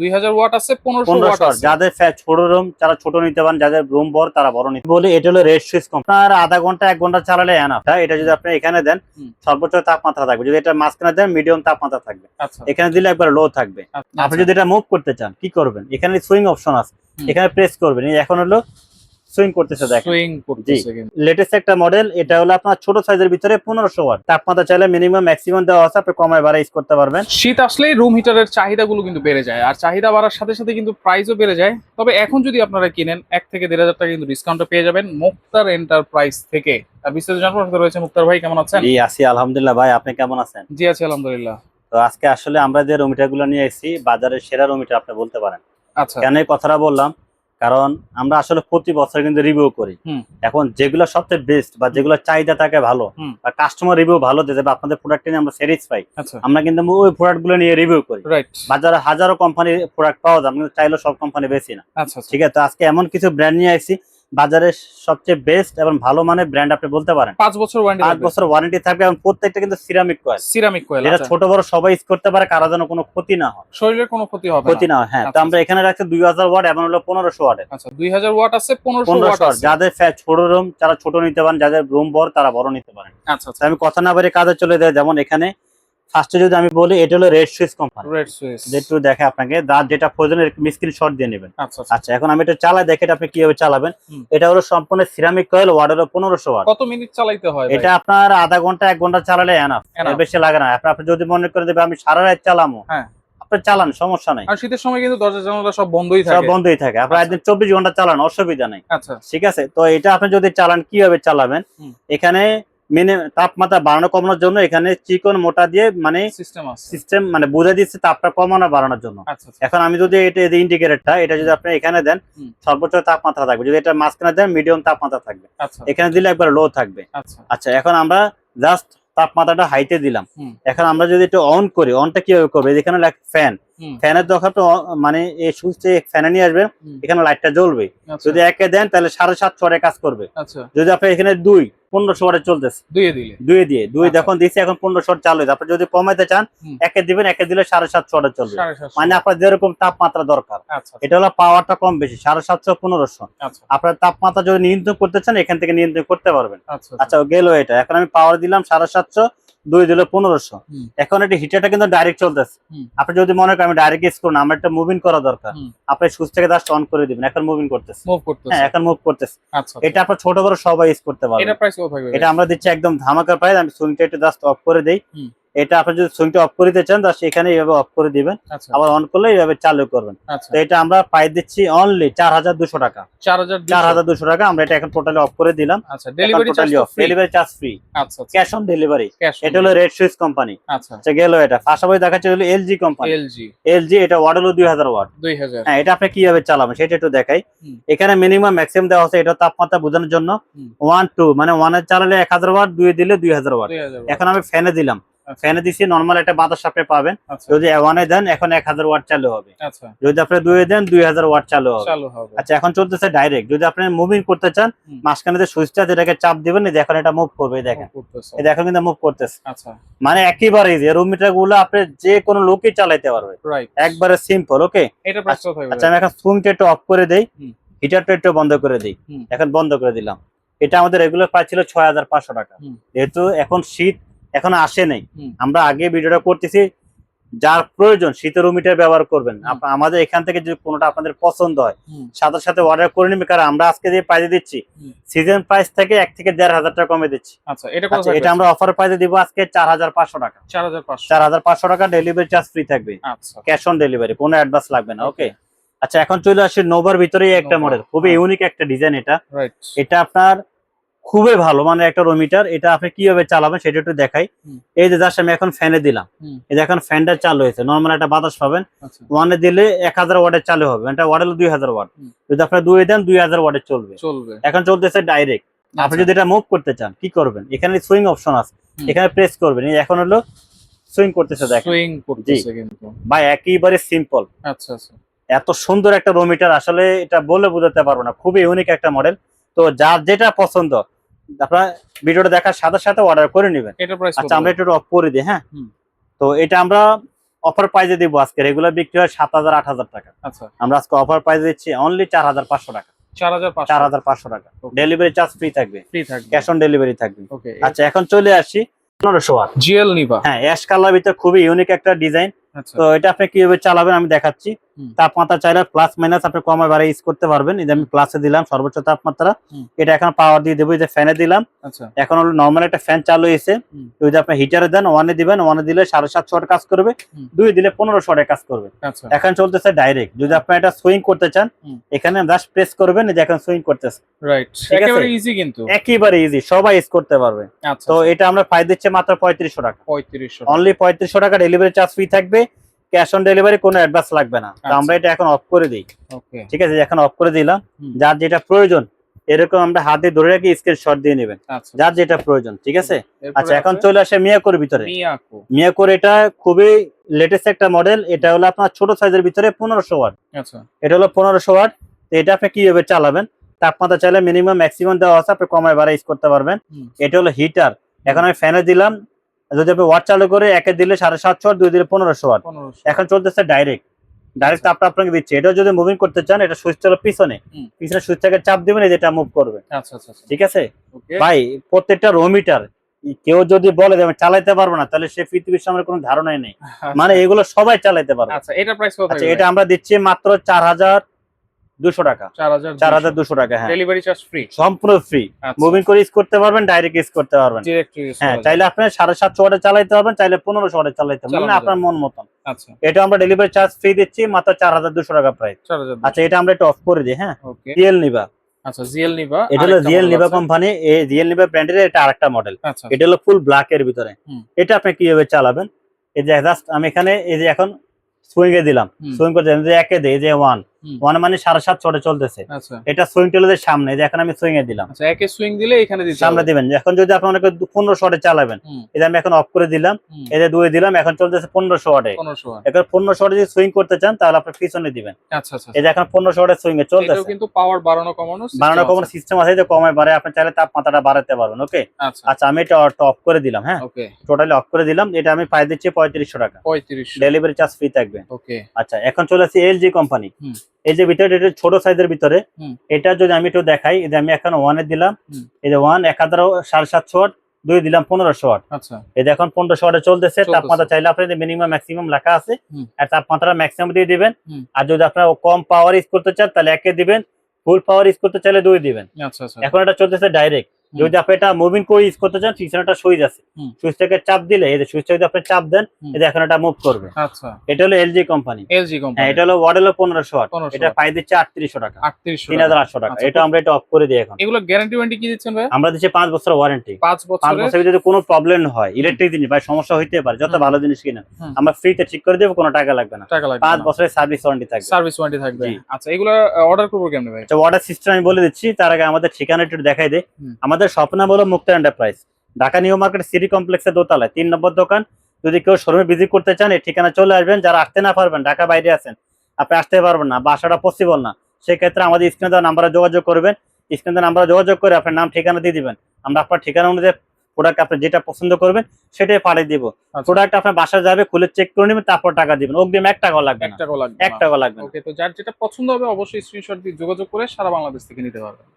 দুই হাজার ওয়াট আছে 1500 ওয়াট আছে। যাদের ছোট রুম যারা ছোট নিতে পারেন যাদের রুম বড় তারা বড় নিতে বলে এটা হলো রেড সুইচ কম আপনার আধা ঘণ্টা এক ঘণ্টা চালালে এনাফ এটা যদি আপনি এখানে দেন সর্বোচ্চ তাপমাত্রা থাকবে। যদি এটা মাঝখানে দেন মিডিয়াম তাপমাত্রা থাকবে। আচ্ছা। এখানে দিলে একবার লো থাকবে। আচ্ছা, আপনি যদি এটা মুভ করতে চান কি করবেন? এখানে সুইং অপশন আছে। এখানে প্রেস করবেন। এখন হলো সুইং করতেছে দেখেন। সুইং করতেছে লেটেস্ট একটা মডেল এটা হলো আপনার ছোট সাইজের ভিতরে পনেরোশো ওয়াট তাপমাত্রা চাইলে মিনিমাম ম্যাক্সিমাম দেওয়া আছে আপনি কমায় বাড়া ইউজ করতে পারবেন। শীত আসলেই রুম হিটারের চাহিদাগুলো কিন্তু বেড়ে যায়। আর চাহিদা বাড়ার সাথে সাথে কিন্তু প্রাইসও বেড়ে যায়। তবে এখন যদি আপনারা কিনেন এক থেকে দেড় হাজার টাকা কিন্তু ডিসকাউন্টে পেয়ে যাবেন মুক্তার এন্টারপ্রাইজ থেকে। আর বিস্তারিত জানার সাথে রয়েছে মুক্তার ভাই কেমন আছেন? জি আছি আলহামদুলিল্লাহ। ভাই আপনি কেমন আছেন? জি আছি আলহামদুলিল্লাহ। তো আজকে আসলে আমরা যে রুমিটারগুলো নিয়ে এসেছি বাজারের সেরা রুমিটার আপনি বলতে পারেন। আচ্ছা। কেন এই কথাটা বললাম? কারণ আমরা আসলে প্রতি বছর কিন্তু রিভিউ করি। এখন যেগুলো সবচেয়ে বেস্ট বা যেগুলো চাহিদা থাকে ভালো বা কাস্টমার রিভিউ ভালো দিতে বা আপনাদের প্রোডাক্ট নিয়ে আমরা স্যাটিসফাই আচ্ছা। আমরা কিন্তু ওই প্রোডাক্টগুলো নিয়ে রিভিউ করি। বাজারে হাজারো কোম্পানির প্রোডাক্ট পাওয়া যায় আমরা চাইলেও সব কোম্পানি বেশি না। আচ্ছা আচ্ছা। ঠিক আছে তো আজকে এমন কিছু ব্র্যান্ড নিয়ে আসছি বাজারের সবচেয়ে বেস্ট এবং ভালো মানের ব্র্যান্ড আপনি বলতে পারেন। পাঁচ বছর ওয়ারেন্টি পাঁচ বছর ওয়ারেন্টি থাকবে এবং প্রত্যেকটা কিন্তু সিরামিক কয়েল সিরামিক কয়েল যেটা ছোট বড় সবাই ইউজ করতে পারে কারও যেন কোনো ক্ষতি না হয়। শরীরের কোনো ক্ষতি হবে ক্ষতি না হয় হ্যাঁ। তো আচ্ছা, আমরা এখানে রাখছি দুই হাজার ওয়াট এবং হলো পনেরোশো ওয়াটের আচ্ছা দুই হাজার ওয়াট আছে পনেরোশো ওয়াট আছে। যাদের ছোট রুম যারা ছোট নিতে পারেন যাদের রুম বড় তারা বড় নিতে পারেন। আচ্ছা আচ্ছা। আমি কথা না বলে কাজে চলে যাই যেমন এখানে ফার্স্টে যদি আমি বলি এটা হলো red switch company red switch একটু দেখে আপনাকে যার যেটা প্রয়োজন স্ক্রিন শট দিয়ে নেবেন। আচ্ছা আচ্ছা। আচ্ছা এখন আমি এটা চালাই দেখে এটা আপনি কীভাবে চালাবেন। এটা হলো সম্পূর্ণ সিরামিক কয়েল ওয়াট হলো পনেরোশো ওয়াট কত মিনিট চালাইতে হয়? এটা আপনার আধা ঘণ্টা এক ঘণ্টা চালালে এনাফ। বেশি লাগে না। আপনি যদি মনে করে দেবে আমি সারা রাত চালামো হ্যাঁ। আপনি চালান সমস্যা নাই। আর শীতের সময় কিন্তু দরজা জানালা সব বন্ধই সব থাকে। বন্ধই থাকে। আপনার আচ্ছা। একদিন চব্বিশ ঘণ্টা চালান অসুবিধা নেই। আচ্ছা। ঠিক আছে? তো এটা আপনি যদি চালান কীভাবে চালাবেন? এখানে মিনি তাপমাত্রা বাড়ানো কমানোর জন্য এখানে চিকন মোটা দিয়ে মানে সিস্টেম আছে। সিস্টেম মানে বুঝে দিচ্ছে তাপটা কমানো বাড়ানোর জন্য। আচ্ছা আচ্ছা। এখন আমি যদি এটা ইন্ডিকেটরটা এটা যদি আপনি এখানে দেন সর্বোচ্চ তাপমাত্রা থাকবে। যদি এটা মাঝখানে দেন মিডিয়াম তাপমাত্রা থাকবে। আচ্ছা। এখানে দিলে একবার লো থাকবে। আচ্ছা। এখন আমরা জাস্ট তাপমাত্রাটা হাইতে দিলাম। এখন আমরা যদি এটা অন করি অনটা কীভাবে করবে? এখানে ফ্যান ফ্যানের দরকার তো অ- মানে এই সুইচে ফ্যানে নিয়ে আসবেন। এখানে লাইটটা জ্বলবে। যদি একে দেন তাহলে সাড়ে সাতশো কাজ করবে। যদি আপনি এখানে দুই পনেরোশো ওয়াটে চলতেছে। দুয়ে দিলে। দিয়ে দুই আচ্ছা। যখন দিচ্ছে এখন পনেরোশো চালু আপনি যদি কমাইতে চান। একে দিবেন একে দিলে সাড়ে সাতশো ওয়াটে চলবে। মানে আপনার যেরকম তাপমাত্রা দরকার। আচ্ছা এটা হলো পাওয়ারটা কম বেশি সাড়ে সাতশো পনেরোশো। আচ্ছা। আপনার তাপমাত্রা যদি নিয়ন্ত্রণ করতে চান এখান থেকে নিয়ন্ত্রণ করতে পারবেন। আচ্ছা আচ্ছা। গেল এটা। এখন আমি পাওয়ার দিলাম সাড়ে সাতশো দুই দিলে পনেরোশো। এখন এটা হিটারটা কিন্তু ডাইরেক্ট চলতেছে। আপনি যদি মনে করেন আমি ডাইরেক্ট ইউজ করুন আমার একটা মুভিং করা দরকার। আপনি সুইচ থেকে জাস্ট অন করে দিবেন এখন মুভিং করতেছে। হ্যাঁ এখন মুভ করতেছে। আচ্ছা এটা আপনার ছোট বড় সবাই ইউজ করতে পারবেন এটা আমরা দিচ্ছি একদম ধামাকা পাই আমি সুইংটা একটু জাস্ট অফ করে দেই। এটা আপনি যদি সুইংটা অফ করে দিতে চান জাস্ট এখানে এইভাবে অফ করে দিবেন। আচ্ছা। আবার অন করলে এইভাবে চালু করবেন। আচ্ছা। তো এটা আমরা পাই দিচ্ছি অনলি চার হাজার দুশো টাকা। চার হাজার দুশো। টাকা আমরা এটা এখন টোটালি অফ করে দিলাম। আচ্ছা delivery charge free delivery charge free cash on delivery এটা হলো রেড সুইচ কোম্পানি আচ্ছা। আচ্ছা গেল এটা। পাশাপাশি দেখাচ্ছে হলো এলজি কোম্পানি এলজি এলজি এটা ওয়াট হলো দুই হাজার ওয়াট দুই হাজার। হ্যাঁ এটা আপনি কীভাবে চালাবেন সেটা একটু দেখাই। এখানে মিনিমাম ম্যাক্সিমাম দেওয়া আছে এটা তাপমাত্রা বোঝানোর জন্য। ওয়ান টু মানে ওয়ানের চালালে এক হাজার ওয়াট দুই দিলে দুই হাজার ওয়াট এখন আমি ফ্যানে দিলাম। ফ্যানে দিছি নর্মাল একটা বাতাস আপনি পাবেন। আচ্ছা। যদি ওয়ানে দেন এখন এক হাজার ওয়াট চালু হবে। আচ্ছা। যদি আপনি দুয়ে দেন দুই হাজার ওয়াট চালু হবে। আচ্ছা এখন চলতেছে ডাইরেক্ট যদি আপনি মুভিং করতে চান মাঝখানে যে সুইচটা যেটাকে চাপ দিবেন এই দেখেন এটা মুভ করবে দেখেন। দেখেন কিন্তু মুভ করতেছে। আচ্ছা। মানে একেবারে ইজি রুম মিটারগুলো আপনি যে কোনো লোকই চালাইতে পারবে। একবারে সিম্পল ওকে আচ্ছা আমি এখন সুইংটা একটু অফ করে দেই। হিটারটা একটু বন্ধ করে দিই। এখন বন্ধ করে দিলাম। এটা আমাদের রেগুলার প্রাইস ছিল ছয় হাজার পাঁচশো টাকা। যেহেতু এখন শীত এখন আসে নাই। আমরা আগে ভিডিওটা করতেছি যার প্রয়োজন শীতের রুম হিটার ব্যবহার করবেন আমাদের এখান থেকে যদি কোনোটা আপনাদের পছন্দ হয় সাথে সাথে অর্ডার করে নিবে কারণ আমরা আজকে যে প্রাইজে দিচ্ছি সিজন প্রাইস থেকে এক থেকে দেড় হাজার টাকা কমে দিচ্ছি। আচ্ছা এটা আচ্ছা এটা আমরা অফার প্রাইজে দিব আজকে চার হাজার পাঁচশো টাকা। চার হাজার পাঁচশো। টাকা ডেলিভারি চার্জ ফ্রি থাকবে। ক্যাশ অন ডেলিভারি কোনো অ্যাডভান্স লাগবে না ওকে আচ্ছা এখন চলে আসি নোভার ভিতরেই একটা মডেল খুবই হ্যাঁ। ইউনিক একটা ডিজাইন এটা। এটা আপনার খুবই ভালো মানে একটা রোমিটার এটা আপনি কীভাবে চালাবেন সেটা একটু দেখাই। এই যে জাস্ট আমি এখন ফ্যানে দিলাম। এই যে এখন ফ্যানটা চালু হয়েছে নর্মাল একটা বাতাস পাবেন। আচ্ছা। ওয়ানে দিলে এক হাজার ওয়াটের চালু হবে এটা ওয়াট হলো দুই হাজার ওয়াট হুম। যদি আপনি দুই দেন দুই হাজার ওয়াটের চলবে। চলবে। এখন চলতেছে ডাইরেক্ট আপনি আচ্ছা, যদি এটা মুভ করতে চান কি করবেন? এখানে সুইং অপশন আছে। এখানে প্রেস করবেন। এই এখন হলো সুইং করতেছে দেখেন। সুইং করতেছে কিন্তু। বা একেবারে সিম্পল আচ্ছা আচ্ছা। এত সুন্দর একটা রোমিটার আসলে এটা বলে বোঝাতে পারব না। খুবই ইউনিক একটা মডেল তো যার যেটা পছন্দ আপনারা ভিডিওটা দেখার সাথে সাথে অর্ডার করে নেবেন। আচ্ছা আমরা একটু অফ করে দিই হ্যাঁ? তো এটা আমরা অফার প্রাইজে দিব আজকে। রেগুলার বিক্রি হয় সাত হাজার আট হাজার টাকা। আচ্ছা। আমরা আজকে অফার প্রাইস দিচ্ছি অনলি চার হাজার পাঁচশো টাকা। চার হাজার পাঁচশো। টাকা। ডেলিভারি চার্জ ফ্রি থাকবে। ক্যাশ অন ডেলিভারি থাকবে। আচ্ছা এখন চলে আসি পনেরোশো ওয়াট জিএল নিবা হ্যাঁ অ্যাশ কালার ভিতরে খুবই ইউনিক একটা ডিজাইন আচ্ছা। তো এটা আপনি কীভাবে চালাবেন আমি দেখাচ্ছি। তাপমাত্রা চাইলে প্লাস মাইনাস আপনি কমে বাড়ে ইউজ করতে পারবেন। এই যে আমি প্লাসে দিলাম সর্বোচ্চ তাপমাত্রা। এটা এখন পাওয়ার দিয়ে দেবো যে ফ্যানে দিলাম। আচ্ছা। এখন হলো নর্মাল একটা ফ্যান চালু হয়েছে। যদি আপনি হিটারে দেন ওয়ানে দিবেন ওয়ানে দিলে সাড়ে সাতশো কাজ করবে দুই দিলে পনেরোশো কাজ করবে। আচ্ছা। এখন চলতেছে ডাইরেক্ট যদি আপনি এটা সুইং করতে চান এখানে জাস্ট প্রেস করবেন যে এখন সুইং করতেছে। রাইট একেবারে ইজি কিন্তু। একেবারে ইজি সবাই ইউজ করতে পারবে। আচ্ছা তো এটা আমরা পাই দিচ্ছি মাত্র পঁয়ত্রিশশো টাকা। পঁয়ত্রিশশো অনলি পঁয়ত্রিশশো টাকা ডেলিভারি চার্জ ফ্রি থাকবে। ক্যাশ অন ডেলিভারি কোনো অ্যাডভান্স লাগবে না। তো আচ্ছা। আমরা এটা এখন অফ করে দিই। ওকে ঠিক আছে এখন অফ করে দিলাম। যার যেটা প্রয়োজন এরকম আমরা হাতে ধরে রাখি স্ক্রিনশট দিয়ে নেবেন। আচ্ছা। যার যেটা প্রয়োজন ঠিক আছে? আচ্ছা এখন চলে আসে মিয়াকোর ভিতরে। মিয়াকো মিয়াকোর এটা খুবই লেটেস্ট একটা মডেল এটা হলো আপনার ছোট সাইজের ভিতরে পনেরোশো ওয়াট আচ্ছা। এটা হলো পনেরোশো ওয়াট এটা আপনি কীভাবে চালাবেন? তাপমাত্রা চাইলে মিনিমাম ম্যাক্সিমাম দেওয়া আছে আপনি কমায় বাড়াই ইউজ করতে পারবেন। এটা হলো হিটার এখন আমি ফ্যানে দিলাম যদি আপনি ওয়াট চালু করে একে দিলে সাড়ে সাতশো ওয়াট দুই দিলে পনেরোশো ওয়াট এখন চলতেছে ডাইরেক্ট ডাইরেক্ট তাপটা আপনাকে দিচ্ছে। এটা যদি মুভিং করতে চান এটা সুইচ হলো পিছনে। পিছনে সুইচটাকে চাপ দিবেন যেটা মুভ করবে। আচ্ছা আচ্ছা আচ্ছা। ঠিক আছে? ভাই প্রত্যেকটা রোমিটার কেউ যদি বলে যে আমি চালাইতে পারব না তাহলে সে পৃথিবীর সামনে কোনো ধারণাই নেই। মানে এগুলো সবাই চালাইতে পারবে। আচ্ছা এটা প্রাইস কত এটা আমরা দিচ্ছি মাত্র চার হাজার টাকা। টাকা হ্যাঁ। ডেলিভারি চার্জ ফ্রি সম্পূর্ণ ফ্রি মুভিং করে ইউজ করতে পারবেন ডাইরেক্ট ইউজ করতে পারবেন। হ্যাঁ চাইলে আপনি ওয়াটে পারবেন চাইলে ওয়াটে পারবেন। মানে আপনার মন মতন। আচ্ছা। এটা আমরা ডেলিভারি চার্জ ফ্রি দিচ্ছি মাত্র চার হাজার দুশো টাকা প্রাইস আচ্ছা এটা আমরা একটু অফ করে দিই হ্যাঁ। জিএল নিবা আচ্ছা জিএল নিবা এটা হলো জিএল নিবা কোম্পানি এই জিএল নিবা ব্র্যান্ডের এটা আরেকটা মডেল আচ্ছা। এটা হলো ফুল ব্ল্যাক এর ভিতরে। এটা আপনি কীভাবে চালাবেন? এই যে জাস্ট আমি এখানে এই যে এখন সুইং এ দিলাম। সুইং করতে যে একে দেই যে ওয়ান। ওয়ান মানে সাড়ে সাত ছটে চলতেছে। আচ্ছা। এটা সুইং টেলোদের সামনে যে এখন আমি সুইং এ দিলাম। আচ্ছা একে সুইং দিলে এখানে সামনে দিবেন। এখন যদি আপনি অনেকে পনেরোশো ওয়াটে চালাবেন এটা আমি এখন অফ করে দিলাম। হুম, এই যে দুই দিলাম এখন চলতেছে পনেরোশো ওয়াট। এখন পনেরোশো ওয়াটে যদি সুইং করতে চান তাহলে আপনি পিছনে দিবেন। আচ্ছা আচ্ছা এখন পনেরোশো ওয়াটে সুইং এ চলতেছে। কিন্তু পাওয়ার বাড়ানো কমানো বানানো কোনো সিস্টেম আছে যে কমায় বাড়ে আপনি চাইলে তাপমাত্রাটা বাড়াতে পারবেন ওকে আচ্ছা। আচ্ছা আমি এটা অফ করে দিলাম হ্যাঁ? টোটালি অফ করে দিলাম এটা আমি পাই দিচ্ছি পঁয়ত্রিশশো টাকা। পঁয়ত্রিশ ডেলিভারি চার্জ ফ্রি থাকবে। ওকে আচ্ছা এখন চলে আসি এলজি কোম্পানি। এই যে ভিতরে এটা ছোট সাইজের ভিতরে এটা যদি আমি একটু দেখাই এই যে আমি এখন ওয়ানে দিলাম এই যে ওয়ান এক হাজার সাড়ে সাতশো ওয়াট দুই দিলাম পনেরোশো ওয়াট। আচ্ছা। এই যে এখন পনেরোশো ওয়াটে চলতেছে। তাপমাত্রা চাইলে আপনি মিনিমাম ম্যাক্সিমাম লেখা আছে আর তাপমাত্রা ম্যাক্সিমাম দিয়ে দিবেন। আর যদি আপনার কম পাওয়ার ইউজ করতে চান তাহলে একে দিবেন ফুল পাওয়ার ইউজ করতে চাইলে দুই দিবেন। আচ্ছা আচ্ছা। এখন এটা চলতেছে ডাইরেক্ট। যদি আপনি এটা মুভিং করে ইউজ করতে চান সুইচ আছে। সুইচটাকে চাপ দিলে এই যে সুইচটা যদি আপনি চাপ দেন এই এখন এটা মুভ করবে। আচ্ছা। এটা হলো এলজি কোম্পানি এলজি কোম্পানি এটা হলো ওয়াট হলো পনেরোশো ওয়াট। এটা দিচ্ছে আটত্রিশশো টাকা। আটত্রিশশো তিন হাজার আটশো টাকা। আচ্ছা, এটা আমরা এটা অফ করে দিই এখন। এগুলো গ্যারান্টি ওয়ারেন্টি কি দিচ্ছেন ভাই? আমরা দিচ্ছি পাঁচ বছর ওয়ারেন্টি পাঁচ পাঁচ বছরের বছরের? যদি কোনো প্রবলেম হয় ইলেকট্রিক জিনিস বা সমস্যা হইতে পারে যত ভালো জিনিস কিনা। আমরা ফ্রিতে ঠিক করে দেবো কোনো টাকা লাগবে না। টাকা লাগবে পাঁচ বছরের সার্ভিস ওয়ারেন্টি থাকবে। সার্ভিস ওয়ারেন্টি থাকবে। আচ্ছা এগুলো অর্ডার করব কেমনে ভাই? আচ্ছা ওয়াটার সিস্টেম আমি বলে দিচ্ছি তার আগে আমাদের ঠিকানা একটু দেখাই দেয় হুম। আমাদের স্বপ্ন হলো Mukta enterprise Dhaka new market city কমপ্লেক্সের দোতলায় তিন নম্বর দোকান। যদি কেউ শোরুমে ভিজিট করতে চান এই ঠিকানা চলে আসবেন। যারা আসতে না পারবেন ঢাকা বাইরে আছেন আপনি আসতে পারবেন না বাসাটা পসিবল না। সেক্ষেত্রে আমাদের স্ক্রিনে দেওয়া নাম্বারে যোগাযোগ করবেন। স্ক্রিনে দেওয়া নাম্বারে যোগাযোগ করে আপনার নাম ঠিকানা দিয়ে দিবেন। আমরা আপনার ঠিকানা অনুযায়ী প্রোডাক্ট আপনি যেটা পছন্দ করবেন সেটাই পাঠিয়ে দিব। আচ্ছা, প্রোডাক্ট আপনার বাসায় যাবে খুলে চেক করে নেবেন তারপর টাকা দিবেন। অগ্রিম এক টাকাও লাগবে এক না টাকাও লাগবে এক টাকাও লাগবে ওকে তো যার যেটা পছন্দ হবে অবশ্যই স্ক্রিনশট দিয়ে যোগাযোগ করে সারা বাংলাদেশ থেকে নিতে পারবেন।